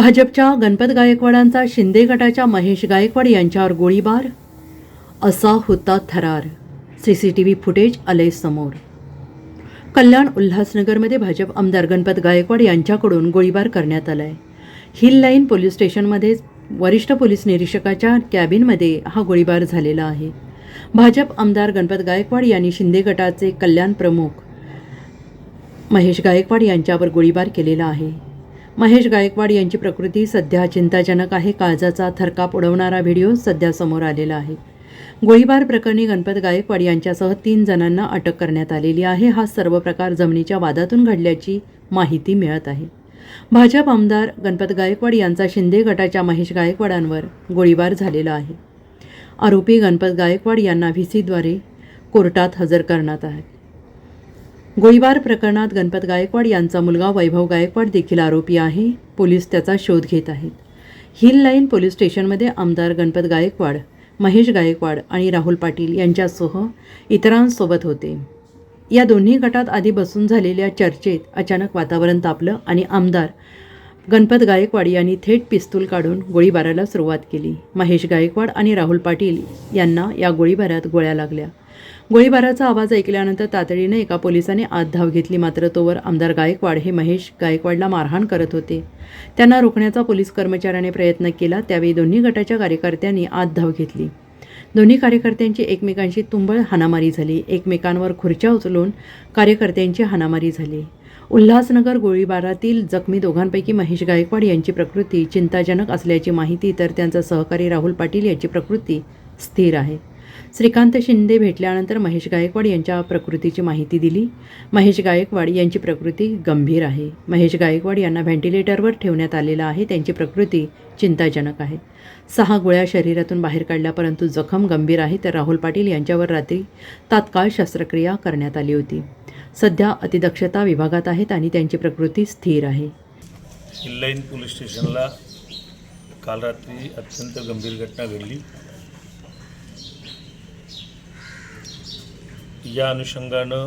भाजपच्या गणपत गायकवाडांचा शिंदे गटाच्या महेश गायकवाड यांच्यावर गोळीबार? असा होता थरार. C C T V footage आले समोर. कल्याण उल्हासनगरमध्ये भाजप आमदार गणपत गायकवाड यांच्याकडून गोळीबार करण्यात आला आहे हिल लाईन पोलीस स्टेशनमध्ये वरिष्ठ पोलीस निरीक्षकाच्या कॅबिनमध्ये हा गोळीबार झालेला आहे. भाजप आमदार गणपत गायकवाड यांनी शिंदे गटाचे कल्याण प्रमुख महेश गायकवाड यांच्यावर गोळीबार केलेला आहे. महेश गायकवाड यांची प्रकृती सध्या चिंताजनक आहे. काळजाचा थरकाप उडवणारा व्हिडिओ सध्या समोर आलेला आहे. गोळीबार प्रकरणी गणपत गायकवाड यांच्यासह तीन जणांना अटक करण्यात आलेली आहे. हा सर्व प्रकार जमिनीच्या वादातून घडल्याची माहिती मिळत आहे. भाजप आमदार गणपत गायकवाड यांचा शिंदे गटाच्या महेश गायकवाडांवर गोळीबार झालेला आहे. आरोपी गणपत गायकवाड यांना व्ही सीद्वारे कोर्टात हजर करण्यात आहे गोळीबार प्रकरणात गणपत गायकवाड यांचा मुलगा वैभव गायकवाड देखील आरोपी आहे. पोलीस त्याचा शोध घेत आहेत. हिल लाईन पोलीस स्टेशनमध्ये आमदार गणपत गायकवाड महेश गायकवाड आणि राहुल पाटील यांच्यासह इतरांसोबत होते. या दोन्ही गटात आधी बसून झालेल्या चर्चेत अचानक वातावरण तापलं आणि आमदार गणपत गायकवाड यांनी थेट पिस्तूल काढून गोळीबाराला सुरुवात केली. महेश गायकवाड आणि राहुल पाटील यांना या गोळीबारात गोळ्या लागल्या. गोळीबाराचा आवाज ऐकल्यानंतर तातडीनं एका पोलिसाने आत धाव घेतली. मात्र तोवर आमदार गायकवाड हे महेश गायकवाडला मारहाण करत होते. त्यांना रोखण्याचा पोलीस कर्मचाऱ्याने प्रयत्न केला. त्यावेळी दोन्ही गटाच्या कार्यकर्त्यांनी आत धाव घेतली. दोन्ही कार्यकर्त्यांची एकमेकांशी तुंबळ हाणामारी झाली. एकमेकांवर खुर्च्या उचलून कार्यकर्त्यांची हाणामारी झाली. उल्हासनगर गोळीबारातील जखमी दोघांपैकी महेश गायकवाड यांची प्रकृती चिंताजनक असल्याची माहिती तर त्यांचा सहकारी राहुल पाटील यांची प्रकृती स्थिर आहे. श्रीकांत शिंदे भेटल्यानंतर महेश गायकवाड यांच्या प्रकृतीची माहिती दिली. महेश गायकवाड यांची प्रकृती गंभीर आहे. महेश गायकवाड यांना व्हेंटिलेटरवर ठेवण्यात आलेलं आहे. त्यांची प्रकृती चिंताजनक आहे. सहा गोळ्या शरीरातून बाहेर काढल्या परंतु जखम गंभीर आहे तर राहुल पाटील यांच्यावर रात्री तात्काळ शस्त्रक्रिया करण्यात आली होती. सध्या अतिदक्षता विभागात आहेत आणि त्यांची प्रकृती स्थिर आहे. पोलीस स्टेशनला काल रात्री अत्यंत गंभीर घटना घडली. या अनुषंगानं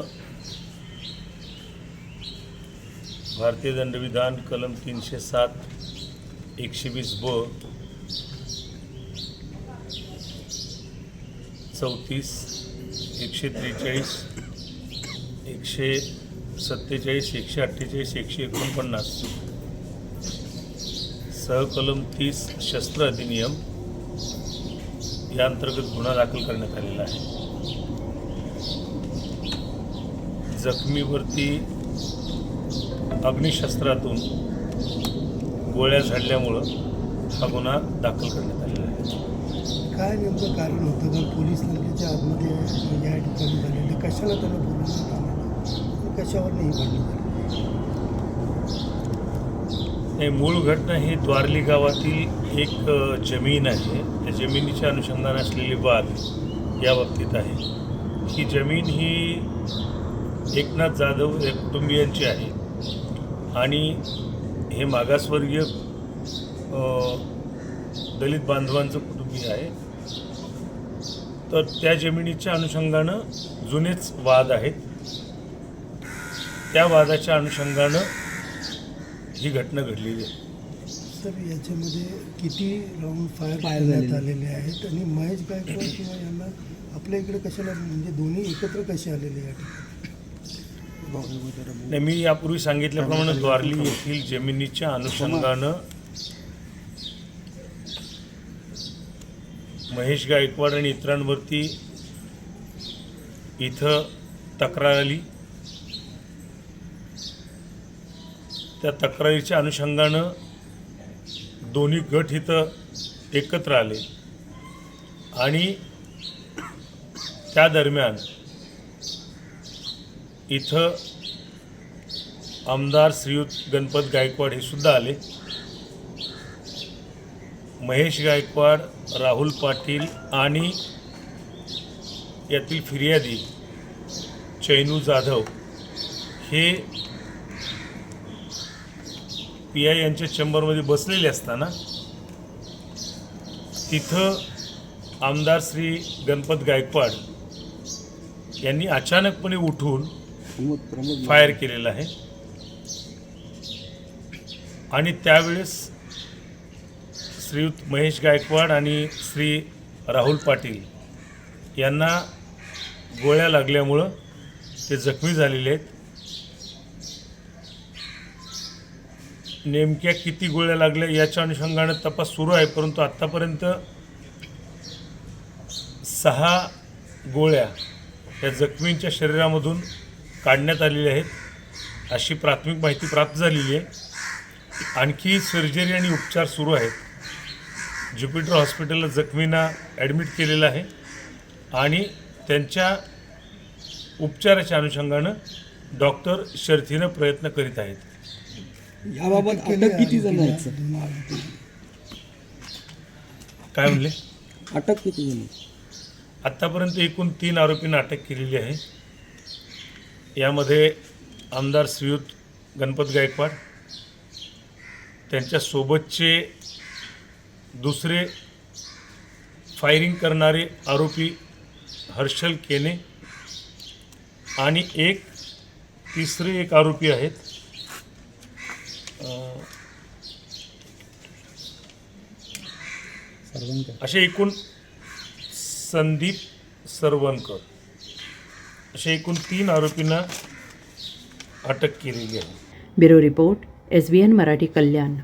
भारतीय दंडविधान कलम तीनशे सात एकशे वीस ब चौतीस एकशे त्रेचाळीस एकशे सत्तेचाळीस एकशे अठ्ठेचाळीस एकशे एकोणपन्नास. सहकलम तीस शस्त्र अधिनियम या अंतर्गत गुन्हा दाखल करण्यात आलेला आहे. जखमीवरती अग्निशस्त्रातून गोळ्या झाडल्यामुळं हा गुन्हा दाखल करण्यात आलेला आहे. काय नेमकं कारण होतं? कारण पोलीस नाक्याच्या आतमध्ये या ठिकाणी झालेले कशाला त्यांना बोलवण्यात कशावर नाही भांडण झाली हे मूळ घटना ही द्वारली गावातील एक जमीन आहे. त्या जमिनीच्या अनुषंगाने असलेली वाद या बाबतीत आहे. ही जमीन ही एकनाथ जाधव या कुटुंबियांची आहे आणि हे मागासवर्गीय दलित बांधवांचं कुटुंबीय आहे. तर त्या जमिनीच्या अनुषंगानं जुनेच वाद आहेत. त्या वादाच्या अनुषंगानं ही घटना घडलेली आहे. सर याच्यामध्ये किती राऊंड फायर करण्यात आलेले आहेत आणि महेश गायकवाड किंवा यांना आपल्या इकडे कशाला म्हणजे दोन्ही एकत्र कसे आलेले या ठिकाणी? नाही मी यापूर्वी सांगितल्याप्रमाणे द्वारली येथील जमिनीच्या अनुषंगानं महेश गायकवाड आणि इतरांवरती इथं तक्रार आली. त्या तक्रारीच्या अनुषंगानं दोन्ही गट इथं एकत्र आले आणि त्या दरम्यान इथं आमदार श्रीयुत गणपत गायकवाड हे सुद्धा आले. महेश गायकवाड राहुल पाटील आणि यातील फिर्यादी चैनू जाधव हे पी आय यांच्या चेंबरमध्ये बसलेले असताना तिथं आमदार श्री गणपत गायकवाड यांनी अचानकपणे उठून फायर केलेला आहे. आणि त्यावेळेस श्रीयुत महेश गायकवाड आणि श्री राहुल पाटील यांना गोळ्या लागल्यामुळं ते जखमी झालेले आहेत. नेमक्या किती गोळ्या लागल्या याच्या अनुषंगानं तपास सुरू आहे परंतु आत्तापर्यंत सहा गोळ्या या जखमींच्या शरीरामधून काढण्यात आलेल्या आहेत. अशी प्राथमिक माहिती प्राप्त झालेली आहे. आणखी सर्जरी आणि उपचार सुरू आहेत. ज्युपिटर हॉस्पिटलला जखमींना ॲडमिट केलेलं आहे. आणि त्यांच्या उपचाराच्या अनुषंगानं डॉक्टर शर्थीनं प्रयत्न करीत आहेत. याबाबत अटक किती जण आहेत सर. काय म्हणले? अटक किती जण आत्तापर्यंत एकूण तीन आरोपींना अटक केलेली आहे. यामध्ये आमदार श्रीयुत गणपत गायकवाड त्यांच्यासोबतचे दुसरे फायरिंग करणारे आरोपी हर्षल केने आणि एक तिसरे एक आरोपी आहेत. असे एकूण संदीप सरवणकर. असे एकूण तीन आरोपींना अटक केलेली आहे. Bureau report S B N Marathi Kalyan.